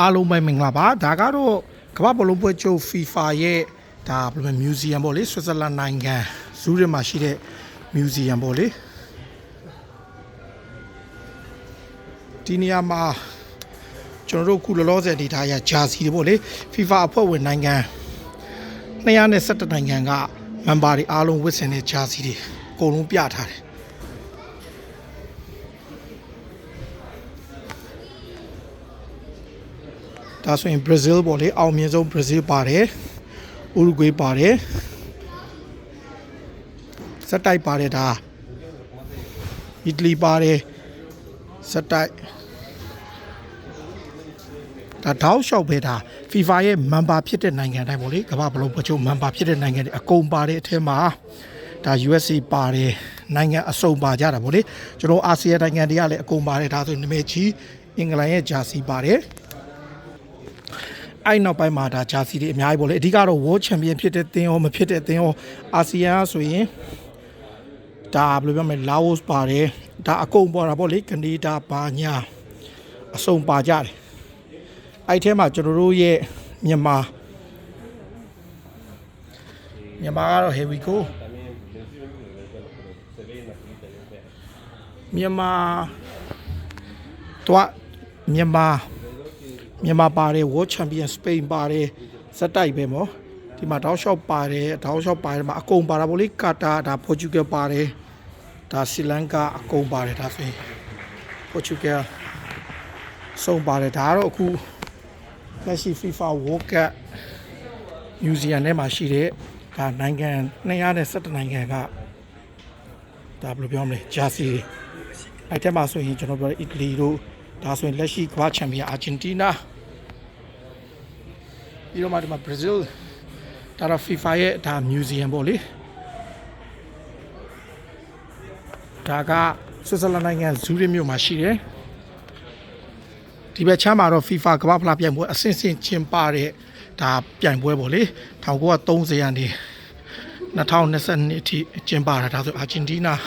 အားလုံးပဲမင်္ဂလာပါဒါကတော့ကမ္ဘာဘလုံးပွဲချုပ် FIFA ရဲ့ဒါဘယ်လိုမြူဇီယံပေါ့လေဆွစ်ဇာလန်နိုင်ငံဇူးရစ်မှာရှိတဲ့မြူဇီယံပေါ့လေဒီနေရာမှာကျွန်တော်တို့ခုလောလောဆယ်နေထားရဂျာစီတွေပေါ့လေ FIFA အဖွဲ့ဝင်နိုင်ငံ217နိုင်ငံကမန်ဘာတွေအားလုံးဝတ်ဆင်တဲ့ဂျာစီတွေအကုန်လုံးပြထားတယ် ဒါဆိုရင်ဘရာဇီးပေါ့လေအောင်မြင်ဆုံးဘရာဇီးပါတယ်ဥရုဂွေးပါတယ်စက်တိုက်ပါတယ်ဒါအီတလီပါတယ်စက်တိုက်ဒါတောက်လျှောက်ပဲဒါ FIFA ရဲ့ member ဖြစ်တဲ့နိုင်ငံတိုင်းပေါ့လေကမ္ဘာဘလုံးပချုပ် member ဖြစ်တဲ့နိုင်ငံတွေအကုန်ပါတဲ့အထက်မှာဒါ USA ပါတယ်နိုင်ငံအစုံပါကြတာပေါ့လေကျွန်တော်အာဆီယံနိုင်ငံတွေကလည်းအကုန်ပါတယ်ဒါဆိုရင်နာမည်ကြီးအင်္ဂလန်ရဲ့ဂျာစီပါတယ် အဲ့နောက်ပိုင်းမှာဒါဂျာစီတွေအများကြီးပေါ့လေအဓိကတော့ World Champion ဖြစ်တဲ့တင်းရောမဖြစ်တဲ့တင်းရောအာဆီယံဆိုရင်ဒါဘယ်လိုပြောမလဲလာအိုပါတယ်ဒါအကုန်ပေါ်တာပေါ့လေကနေဒါဘာညာအစုံပါကြတယ်အဲ့ထဲမှာကျွန်တော်တို့ရဲ့မြန်မာမြန်မာကတော့ here we go မြန်မာတော့မြန်မာ မြန်မာပါတယ် World Champion Spain ပါတယ်ဇက်တိုက်ပဲမော်ဒီမှာတောက်လျှောက်ပါတယ်တောက်လျှောက်ပါတယ်မှာအကုန်ပါတာဗောလေကာတာဒါ Portugal ပါတယ်ဒါဆီလန်ကာအကုန်ပါတယ်ဒါဆိုရင် Portugal စုံပါတယ်ဒါကတော့အခုလက်ရှိ FIFA World Cup Museum ထဲမှာရှိတဲ့ဒါနိုင်ငံ217နိုင်ငံကဒါဘယ်လိုပြောမလဲဂျာစီအဲ့ထဲမှာဆိုရင်ကျွန်တော်ပြောအီတလီတို့ ဒါဆိုရင်လက်ရှိကမ္ဘာချန်ပီယံအာဂျင်တီးနားပြီးတော့မှဒီမှာဘရာဇီးဒါတော့ FIFA ရဲ့ဒါ museum ပေါ့လေဒါကဆွစ်ဇာလန်နိုင်ငံဇူးရစ်မြို့မှာရှိတယ်ဒီဘက်ချမ်းမှာတော့ FIFA ကမ္ဘာဖလားပြိုင်ပွဲအဆင့်ဆင့်ကျင်းပတဲ့ဒါပြိုင်ပွဲပေါ့လေ1930ရာနေ2022အထိကျင်းပတာဒါဆိုအာဂျင်တီးနား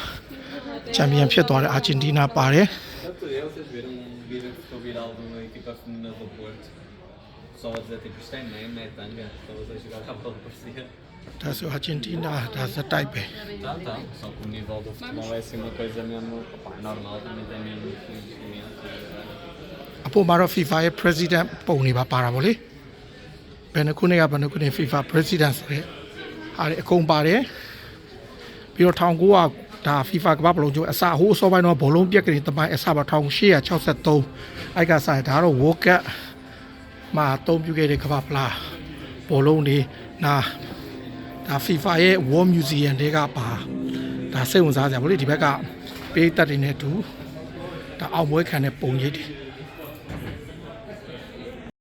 ချန်ပီယံဖြစ်သွားတဲ့အာဂျင်တီးနားပါတယ် Tanto eu, vocês viram um vídeo que ficou viral de uma equipa feminina do Porto. Só a dizer tipo, isto é meme, é tanga. Estavas a jogar a bola parecia. ဒါဆိုအာဂျင်တီးနားဒါဇက်တိုက်ပဲ Tá, tá. Só que o nível do futebol é assim uma coisa mesmo opá, normal, também tem mesmo investimento. အပေါ်မှာတော့ FIFA ရဲ့ president ပုံနေပါပါတာဗောလေဘယ်နှခုနှစ်ကဘယ်နှခုနှစ် FIFA president ဆိုတဲ့ဟာတွေအကုန်ပါတယ်ပြီးတော့1900 ဒါ FIFA ကမ္ဘာဘလုံးကျိုးအစဟိုးအစောပိုင်းတော့ဘောလုံးပြက်ကလေးတမိုင်းအစပါ1863အဲ့ကစားဒါတော့ World Cup မှာအသုံးပြုခဲ့တဲ့ကမ္ဘာဖလားဘောလုံးတွေနာဒါ FIFA ရဲ့ War Museum တွေကပါဒါစိတ်ဝင်စားစရာဗောလေဒီဘက်ကပေးတက်တွေနဲ့တူဒါအောင်ပွဲခံတဲ့ပုံရိပ်တွေ